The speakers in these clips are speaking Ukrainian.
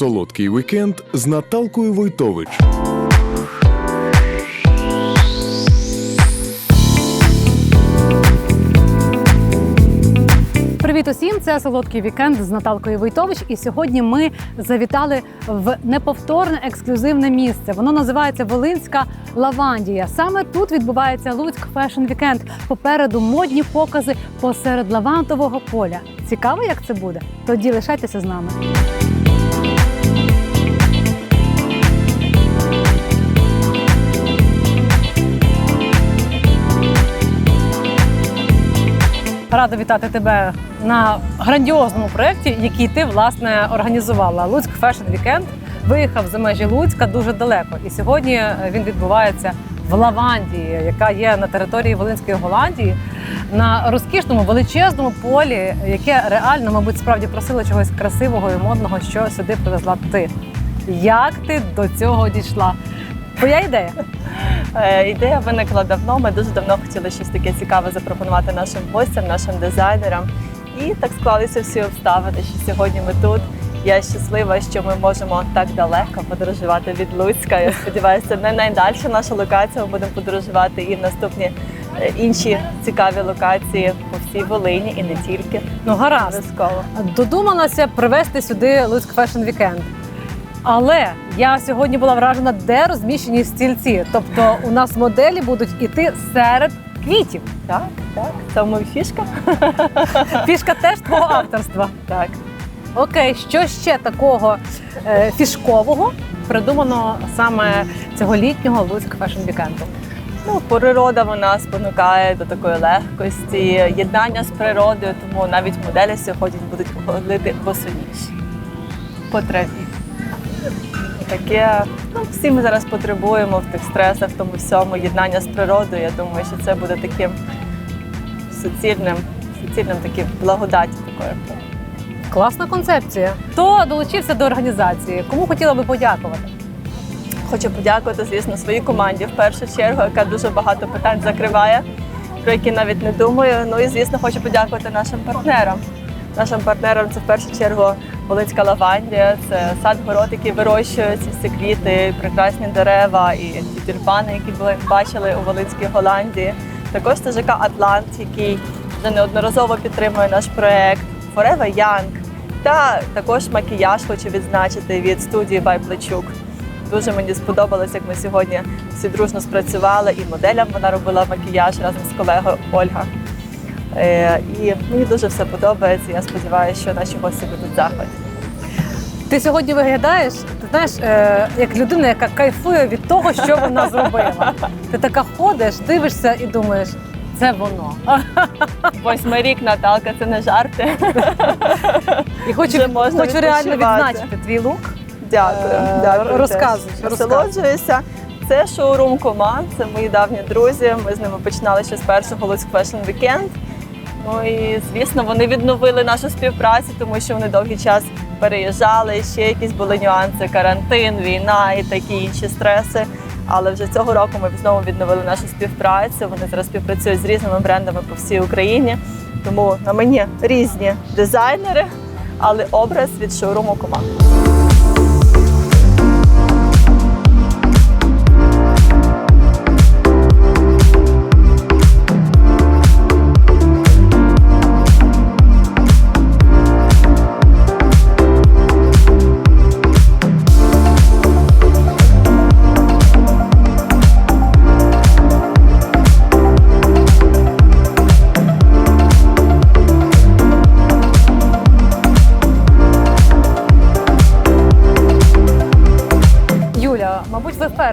Солодкий вікенд з Наталкою Войтович. Привіт усім! Це солодкий вікенд з Наталкою Войтович. І сьогодні ми завітали в неповторне ексклюзивне місце. Воно називається Волинська Лавандія. Саме тут відбувається Луцьк Фешн Вікенд. Попереду модні покази посеред лавандового поля. Цікаво, як це буде? Тоді лишайтеся з нами. Рада вітати тебе на грандіозному проєкті, який ти власне організувала. Луцьк Фешн Вікенд виїхав за межі Луцька дуже далеко. І сьогодні е, він відбувається в Лавандії, яка є на території Волинської Голландії, на розкішному величезному полі, яке реально, мабуть, справді просило чогось красивого і модного, що сюди привезла ти. Як ти до цього дійшла? Твоя ідея? Е, Ідея виникла давно. Ми дуже давно хотіли щось таке цікаве запропонувати нашим гостям, нашим дизайнерам. І так склалися всі обставини, що сьогодні ми тут. Я щаслива, що ми можемо так далеко подорожувати від Луцька. Я сподіваюся, не найдальша наша локація. Ми будемо подорожувати і в наступні е, інші цікаві локації по всій Волині і не тільки. Ну гаразд. Додумалася привезти сюди Луцьк Fashion Weekend. Але я сьогодні була вражена, де розміщені стільці. Тобто у нас моделі будуть іти серед квітів. Так, так. Це моя фішка. Фішка теж твого авторства. Так. Окей, що ще такого е, фішкового придумано саме цього літнього Луцьк Fashion Weekend? Ну, природа вона спонукає до такої легкості, єднання з природою, тому навіть моделі сьогодні будуть ходити босоніж по траві. Таке, ну, всі ми зараз потребуємо в тих стресах, в тому всьому єднання з природою. Я думаю, що це буде таким суцільним, суцільним таким благодаті такою. Класна концепція. Хто долучився до організації? Кому хотіла би подякувати? Хочу подякувати, звісно, своїй команді в першу чергу, яка дуже багато питань закриває, про які навіть не думаю. Ну і звісно, хочу подякувати нашим партнерам. Нашим партнерам це в першу чергу Волинська лавандія, це сад город, який вирощує ці всі квіти, прекрасні дерева і ті тюльпани, які були бачили у Волинській Голландії. Також це Атлант, який вже неодноразово підтримує наш проект Forever Young. Та також макіяж хочу відзначити від студії Байплечук. Дуже мені сподобалось, як ми сьогодні всі дружно спрацювали, і моделям вона робила макіяж разом з колегою Ольга. Е, і мені дуже все подобається. Я сподіваюся, що наші гості будуть захваті. Ти сьогодні виглядаєш, ти знаєш, е, як людина, яка кайфує від того, що вона зробила. Ти така ходиш, дивишся і думаєш, це воно. Восьмий рік Наталка, це не жарти. І хочу, Вже можна хочу реально відпочивати. відзначити твій лук. Дякую. Е, дякую розказуй, теж. розказуй. Насолоджуюся. Це шоурум команд, це мої давні друзі. Ми з ними починали ще з першого Луцьк Fashion Weekend. Ну і звісно, вони відновили нашу співпрацю, тому що вони довгий час переїжджали. Ще якісь були нюанси, карантин, війна і такі інші стреси. Але вже цього року ми знову відновили нашу співпрацю. Вони зараз співпрацюють з різними брендами по всій Україні. Тому на мені різні дизайнери, але образ від шоуруму команд.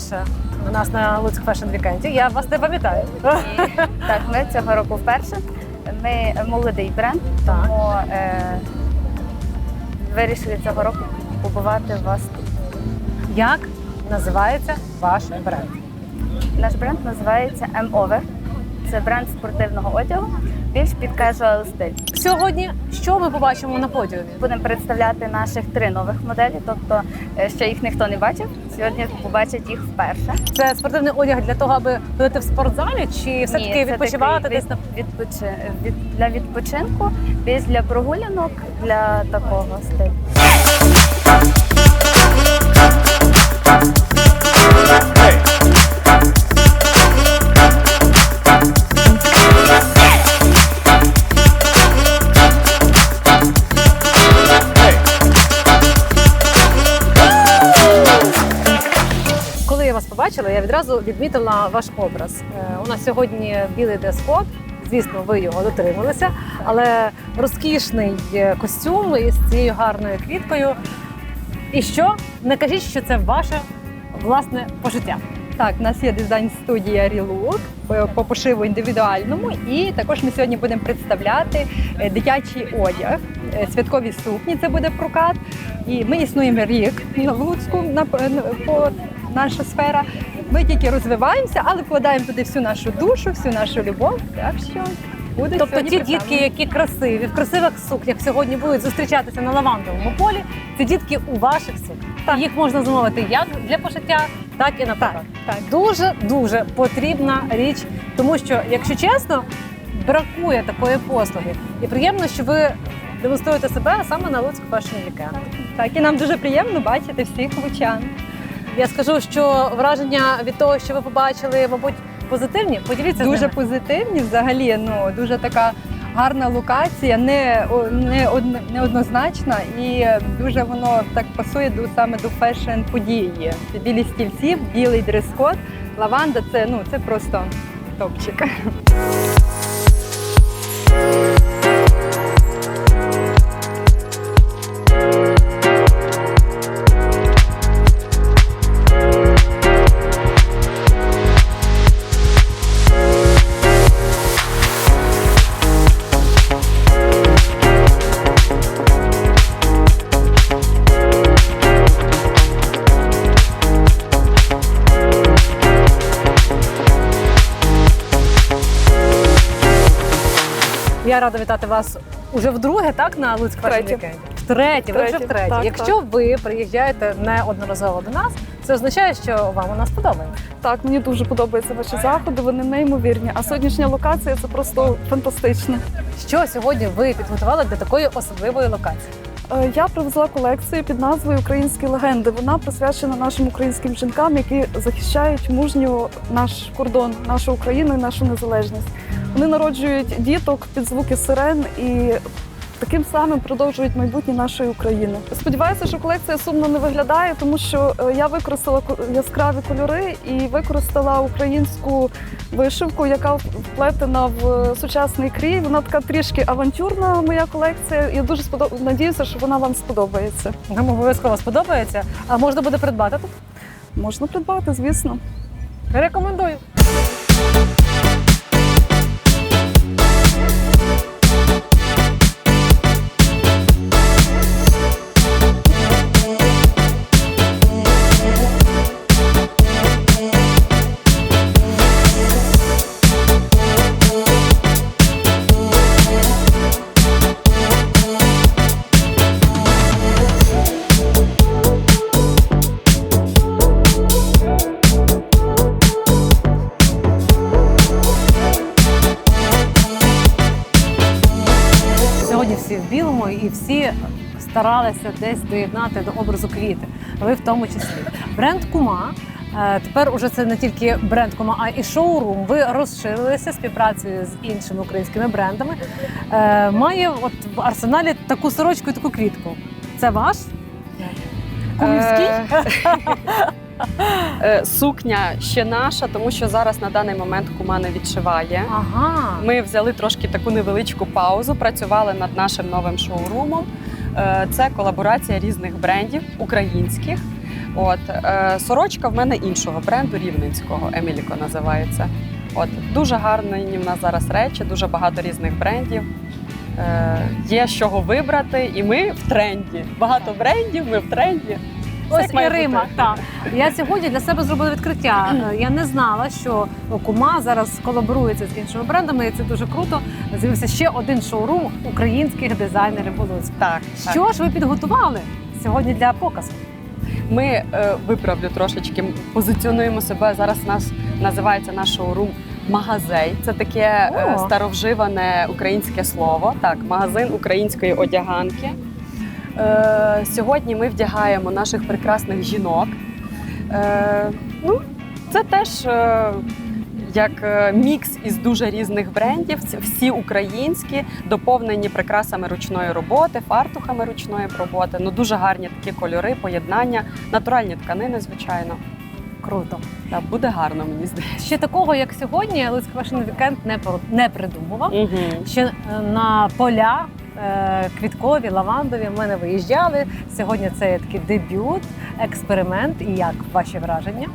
Вперше у нас на Луцьк Fashion Вікенді. Я вас не пам'ятаю. Так, ми цього року вперше. Ми молодий бренд, тому е, вирішили цього року побувати у вас тут. Як називається ваш бренд? Наш бренд називається M-Over. Це бренд спортивного одягу, більш під casual стиль. Сьогодні що ми побачимо на подіумі? Будемо представляти наших три нових моделі, тобто е, ще їх ніхто не бачив сьогодні побачать їх вперше. Це спортивний одяг для того, аби ходити в спортзалі, чи все таки відпочивати такий десь на відпочи... від для відпочинку, десь для прогулянок для такого стилю. Hey! Побачила, я відразу відмітила ваш образ. Е, У нас сьогодні білий дрес-код. Звісно, ви його дотрималися, але розкішний костюм із цією гарною квіткою. І що? Не кажіть, що це ваше власне пожиття. Так, у нас є дизайн-студія Relook по- по пошиву індивідуальному, і також ми сьогодні будемо представляти е, дитячий одяг, е, святкові сукні. Це буде прокат. І ми існуємо рік в Луцьку на на- по наша сфера. Ми тільки розвиваємося, але вкладаємо туди всю нашу душу, всю нашу любов. Так що буде Тобто ті дітки, які красиві, в красивих сукнях сьогодні будуть зустрічатися на лавандовому полі, це дітки у ваших сукнях. Їх можна замовити як для пошиття, так і на прокат. так. Дуже дуже потрібна річ, тому що, якщо чесно, бракує такої послуги. І приємно, що ви демонструєте себе саме на Луцьк Fashion Weekend. Так, і нам дуже приємно бачити всіх лучан. Я скажу, що враження від того, що ви побачили, мабуть, позитивні. Поділіться з дуже ними. позитивні. Взагалі, ну дуже така гарна локація, не, не, одно- неоднозначна, і дуже воно так пасує до саме до фешн події. Білі стільці, білий дрес-код, лаванда це ну це просто топчик. Я рада вітати вас уже вдруге, так, на Луцьк Fashion Втретє. Weekend? Втретє, ви вже Втретє, втретє. так, Якщо ви приїжджаєте неодноразово до нас, це означає, що вам у нас подобається. Так, мені дуже подобаються ваші заходи, вони неймовірні. А сьогоднішня локація це просто фантастично. Що сьогодні ви підготували для такої особливої локації? Е, Я привезла колекцію під назвою Українські легенди. Вона присвячена нашим українським жінкам, які захищають мужньо наш кордон, нашу Україну і нашу незалежність. Вони народжують діток під звуки сирен і. Таким самим продовжують майбутнє нашої України. Сподіваюся, що колекція сумно не виглядає, тому що е, я використала ко- яскраві кольори і використала українську вишивку, яка вплетена в е, сучасний крій. Вона така трішки авантюрна. Моя колекція. Я дуже сподоб... надіюся, що вона вам сподобається. Нам обов'язково сподобається. А можна буде придбати тут? Можна придбати, звісно. Рекомендую. Сьогодні всі в білому і всі старалися десь доєднати до образу квіти. Ви в тому числі. Бренд Кума. е, Тепер уже це не тільки бренд Кума, а і шоурум. Ви розширилися співпрацею з іншими українськими брендами. Е, Має от в арсеналі таку сорочку і таку квітку. Це ваш? Кумівський? Е, Сукня ще наша, тому що зараз на даний момент кума не відшиває. Ага. Ми взяли трошки таку невеличку паузу, працювали над нашим новим шоурумом. Е, Це колаборація різних брендів українських. От е, сорочка в мене іншого бренду рівненського, Еміліко називається. От дуже гарні в нас зараз речі, дуже багато різних брендів. Є з чого вибрати, і ми в тренді. Багато брендів, ми в тренді. Ось і Рима. Так. Я сьогодні для себе зробила відкриття. Е, Я не знала, що Кума зараз колаборується з іншими брендами, і це дуже круто. З'явився ще один шоурум українських дизайнерів у Луцьку. Так, так. Що ж ви підготували сьогодні для показу? Ми е, виправлю трошечки, позиціонуємо себе. Зараз нас називається наш шоурум Магазей. Це таке е, старовживане українське слово. Так, магазин української одяганки. Е, сьогодні ми вдягаємо наших прекрасних жінок. Е, ну, це теж е, як е, мікс із дуже різних брендів, всі українські, доповнені прикрасами ручної роботи, фартухами ручної роботи. Ну дуже гарні такі кольори, поєднання, натуральні тканини, звичайно. Круто. Та буде гарно, мені здається. Ще такого, як сьогодні, Луцьк Fashion Weekend не не придумував. Угу. Ще е, на поля квіткові, лавандові ми не виїжджали. Сьогодні це такий дебют, експеримент. І як ваші враження?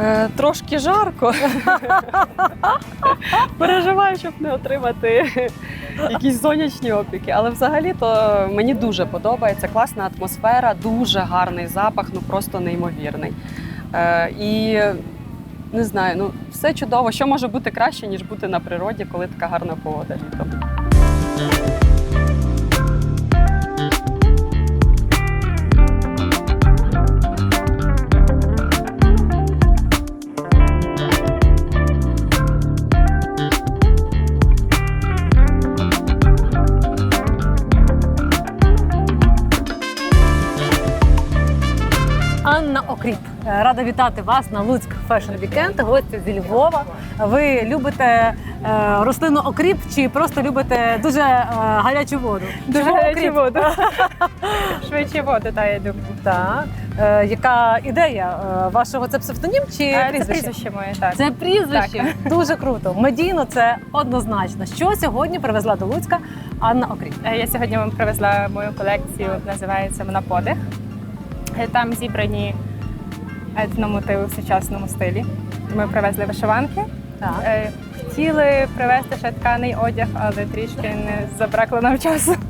Е, трошки жарко. Переживаю, щоб не отримати якісь сонячні опіки. Але взагалі то мені дуже подобається. Класна атмосфера, дуже гарний запах, ну просто неймовірний. Е, і не знаю, ну все чудово. Що може бути краще, ніж бути на природі, коли така гарна погода літом. Анна Окріп. Е, Рада вітати вас на Луцьк Fashion Weekend, гості зі Львова. Ви любите рослину окріп чи просто любите дуже е, гарячу воду? Дуже Чому гарячу окріп? воду. Швидше воду, та я люблю. Так. Е, яка ідея е, вашого це псевдонім чи А, Це прізвище? прізвище моє, так. Це прізвище дуже круто. Медійно це однозначно. Що сьогодні привезла до Луцька Анна Окріп? Е, Я сьогодні вам привезла мою колекцію, називається вона Подих. Е, Там зібрані етномотиви в сучасному стилі. Ми привезли вишиванки. Так. Е, Хотіли привезти ще тканий одяг, але трішки не забракло нам часу.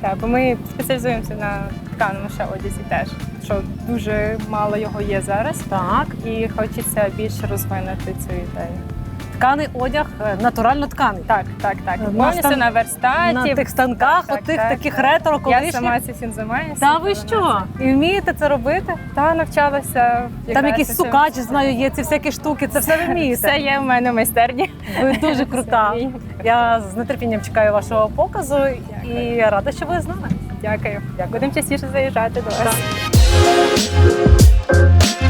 Так, бо ми спеціалізуємося на тканому ще одязі теж, що дуже мало його є зараз. Так. І хочеться більше розвинути цю ідею. Тканий одяг е, натурально тканий. Так, так, так. На Повністю стан- на верстаті. На тих станках, Так, отих так, таких так. ретро Я колишніх. сама цим займаюся. Та ви що? І вмієте це робити? Та навчалася. Там якийсь сукач, знаю, є ці всякі штуки. Це все ви вмієте. Все є в мене в майстерні. Ви дуже крута. Я з нетерпінням чекаю вашого показу і рада, що ви з нами. Дякую. Будемо частіше заїжджати до вас. Захопилася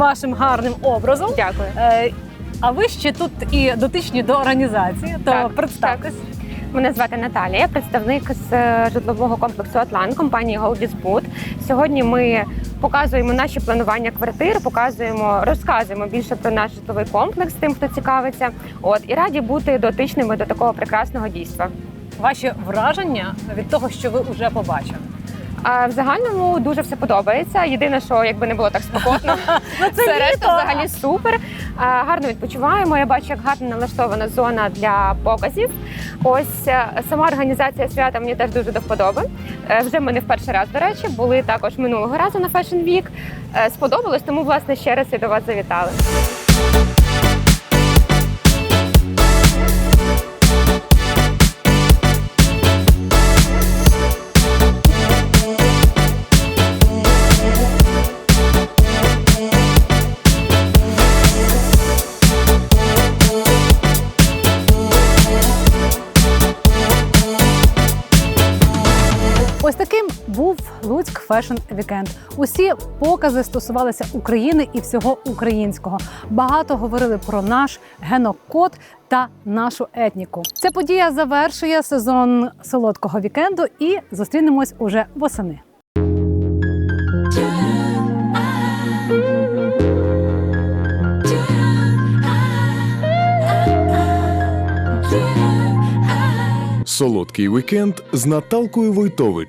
вашим гарним образом. Дякую. Е, А ви ще тут і дотичні до організації, то Так, представтесь. Мене звати Наталія, представник з е, житлового комплексу Атлант компанії Boot. Сьогодні ми показуємо наші планування квартир, показуємо, розказуємо більше про наш житловий комплекс тим, хто цікавиться. От і раді бути дотичними до такого прекрасного дійства. Ваші враження від того, що ви вже побачили. А в загальному дуже все подобається. Єдине, що якби не було так спокійно, Ну це решта взагалі супер. Гарно відпочиваємо. Я бачу, як гарно налаштована зона для показів. Ось е, сама організація свята мені теж дуже до вподоби. Е, Вже ми не в перший раз, до речі, були також минулого разу на Fashion Week. Е, Сподобалось, тому власне ще раз і до вас завітали. Fashion Weekend. Усі покази стосувалися України і всього українського. Багато говорили про наш генокод та нашу етніку. Ця подія завершує сезон солодкого вікенду і зустрінемось уже восени. Солодкий вікенд з Наталкою Войтович.